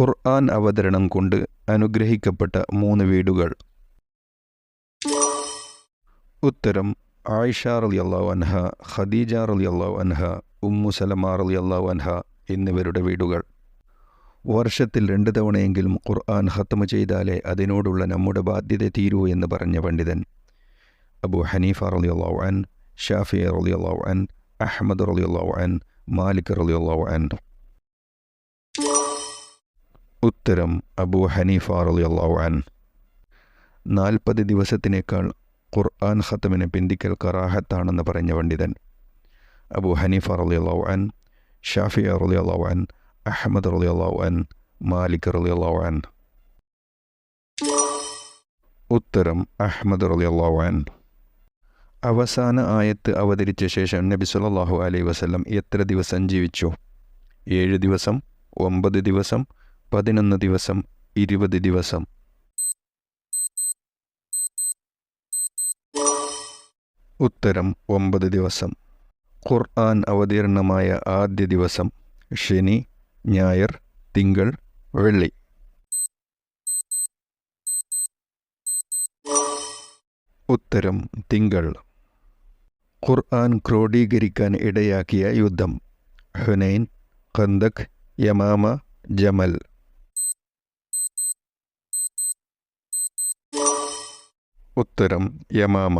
ഖുർആൻ അവതരണം കൊണ്ട് അനുഗ്രഹിക്കപ്പെട്ട മൂന്ന് വീടുകൾ. ഉത്തരം ആയിഷ അള്ളാഹു അൻഹ ഖദീജ അള്ളാഹു അൻഹ ഉമ്മു സലമ അള്ളാഹു അൻഹ എന്നിവരുടെ വീടുകൾ. വർഷത്തിൽ രണ്ട് തവണയെങ്കിലും ഖുർആൻ ഹത്തമ ചെയ്താലേ അതിനോടുള്ള നമ്മുടെ ബാധ്യത തീരൂ എന്ന് പറഞ്ഞ പണ്ഡിതൻ അബു ഹനീഫ അള്ളാഹു അൻ ഷാഫി അള്ളാഹു അൻ അഹമ്മദ് റളിയല്ലാഹു അൻ മാലിക് റളിയല്ലാഹു അൻ ഉത്തരം അബു ഹനീഫ റളിയല്ലാഹു അൻ നാൽപ്പത് ദിവസത്തിനേക്കാൾ ഖുർആൻ ഖത്തമിനെ പിന്തിക്കൽ കറാഹത്താണെന്ന് പറഞ്ഞ പണ്ഡിതൻ അബു ഹനീഫ റളിയല്ലാഹു അൻ ഷാഫി റളിയല്ലാഹു അൻ അഹമ്മദ് റളിയല്ലാഹു അൻ മാലിക് റളിയല്ലാഹു അൻ ഉത്തരം അഹമ്മദ് റളിയല്ലാഹു അൻ അവസാന ആയത്ത് അവതരിച്ച ശേഷം നബി സല്ലല്ലാഹു അലൈഹി വസല്ലം എത്ര ദിവസം ജീവിച്ചു? ഏഴ് ദിവസം ഒമ്പത് ദിവസം പതിനൊന്ന് ദിവസം ഇരുപത് ദിവസം. ഉത്തരം ഒമ്പത് ദിവസം. ഖുർആൻ അവതീർണമായ ആദ്യ ദിവസം ശനി ഞായർ തിങ്കൾ വെള്ളി. ഉത്തരം തിങ്കൾ. ഖുർആൻ ക്രോഡീകരിക്കാൻ ഇടയാക്കിയ യുദ്ധം. ഹുനൈൻ കന്തക് യമാമ ജമൽ. ഉത്തരം യമാമ.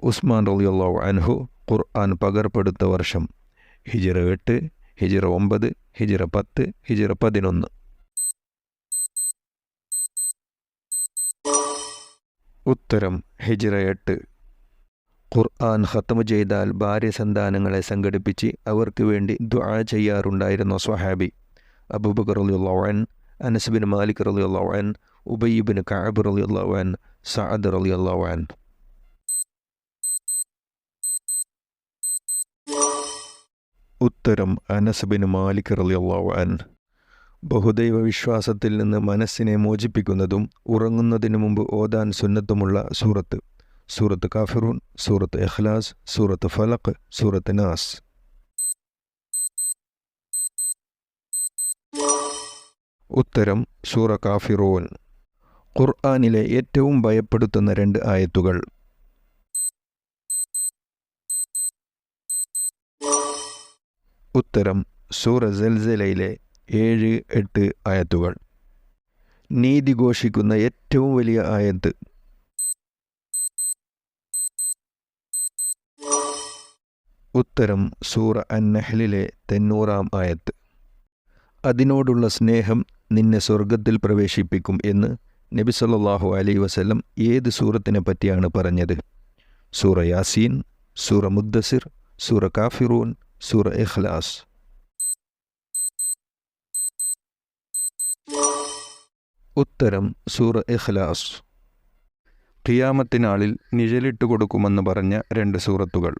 ഉസ്മാൻ റലിയുള്ള അൻഹു ഖുർആൻ പകർപ്പെടുത്ത വർഷം. ഹിജിറ എട്ട് ഹിജിറ ഒമ്പത് ഹിജിറ പത്ത് ഹിജിറ പതിനൊന്ന്. ഉത്തരം ഹിജിറ എട്ട്. ഖുർആൻ ഖത്തമു ചെയ്താൽ ഭാര്യ സന്താനങ്ങളെ സംഘടിപ്പിച്ച് അവർക്ക് വേണ്ടി ദുആ ചെയ്യാറുണ്ടായിരുന്ന സ്വഹാബി. അബൂബക്കർ റളിയല്ലാഹു അൻ അനസ് ബിൻ മാലിക് റളിയല്ലാഹു അൻ ഉബയ്യ് ബിൻ കഅബ് റളിയല്ലാഹു അൻ radhiyallahu an. ഉത്തരം അനസ് ബിൻ മാലിക് റളിയല്ലാഹു അൻ. ബഹുദൈവ വിശ്വാസത്തിൽ നിന്ന് മനസ്സിനെ മോചിപ്പിക്കുന്നതും ഉറങ്ങുന്നതിന് മുമ്പ് ഓതാൻ സുന്നത്തുമുള്ള സൂറത്ത്. സൂറത്ത് കാഫിറൂൻ സൂറത്ത് ഇഖ്ലാസ് സൂറത്ത് ഫലഖ് സൂറത്ത് നാസ്. ഉത്തരം സൂറ കാഫിറൂൻ. ഖുർആനിലെ ഏറ്റവും ഭയപ്പെടുത്തുന്ന രണ്ട് ആയത്തുകൾ. ഉത്തരം സൂറ ജൽസലയിലെ ഏഴ് എട്ട് ആയത്തുകൾ. നീതി ഘോഷിക്കുന്ന ഏറ്റവും വലിയ ആയത്ത്. ഉത്തരം സൂറ അന്നഹലിലെ തെന്നൂറാം ആയത്ത്. അതിനോടുള്ള സ്നേഹം നിന്നെ സ്വർഗത്തിൽ പ്രവേശിപ്പിക്കും എന്ന് നബി സല്ലാഹു അലൈ വസ്ലം ഏത് സൂറത്തിനെ പറ്റിയാണ് പറഞ്ഞത്? സൂറ യാസീൻ സൂറ മുദ്ദസിർ സൂറ കാഫിറൂൻ സൂറ ഇഖ്ലാസ്. ഉത്തരം സൂറ ഇഖ്ലാസ്. ഖിയാമത്തിനാളിൽ നിഴലിട്ട് കൊടുക്കുമെന്ന് പറഞ്ഞ രണ്ട് സൂറത്തുകൾ.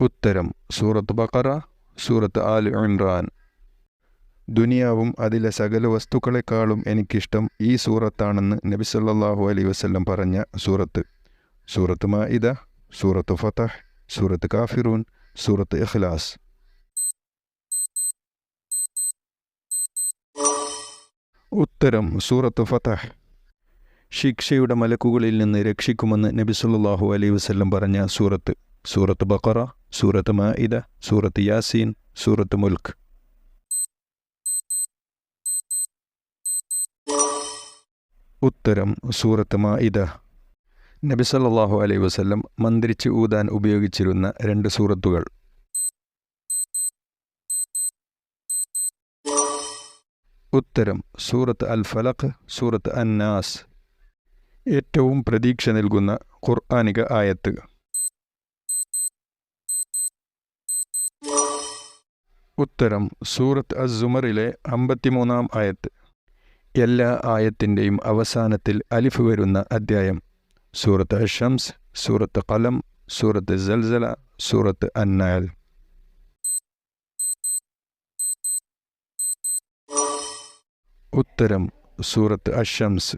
ഉത്തരം സൂറത്ത് ബക്കറ സൂറത്ത് ആൽ ഇമ്രാൻ. ദുനിയാവും അതിലെ സകല വസ്തുക്കളെക്കാളും എനിക്കിഷ്ടം ഈ സൂറത്താണെന്ന് നബി സല്ലല്ലാഹു അലൈഹി വസല്ലം പറഞ്ഞ സൂറത്ത്. സൂറത്ത് മാഇദ സൂറത്ത് ഫതഹ് സൂറത്ത് കാഫിറൂൻ സൂറത്ത് ഇഖ്ലാസ്. ഉത്തരം സൂറത്ത് ഫതഹ്. ശിക്ഷയുടെ മലക്കുകളിൽ നിന്ന് രക്ഷിക്കുമെന്ന് നബി സല്ലല്ലാഹു അലൈഹി വസല്ലം പറഞ്ഞ സൂറത്ത്. സൂറത്ത് ബക്കറ സൂറത്ത് മാഇദ സൂറത്ത് യാസീൻ സൂറത്ത് മുൽക്ക്. ഉത്തരം സൂറത്ത് മാഇദ. നബി സല്ലല്ലാഹു അലൈഹി വസ്ല്ലം മന്ത്രിച്ച് ഊതാൻ ഉപയോഗിച്ചിരുന്ന രണ്ട് സൂറത്തുകൾ. ഉത്തരം സൂറത്ത് അൽ ഫലഖ് സൂറത്ത് അന്നാസ് ഏറ്റവും പ്രതീക്ഷ നൽകുന്ന ഖുർആാനിക ആയത്ത്. ഉത്തരം സൂറത്ത് അസുമറിലെ അമ്പത്തിമൂന്നാം ആയത്ത്. എല്ലാ ആയത്തിന്റെയും അവസാനത്തിൽ അലിഫ് വരുന്ന അദ്ധ്യായം സൂറത്ത് അഷംസ് സൂറത്ത് കലം സൂറത്ത് ജൽസല സൂറത്ത് അന്നായൽ ഉത്തരം സൂറത്ത് അഷംസ്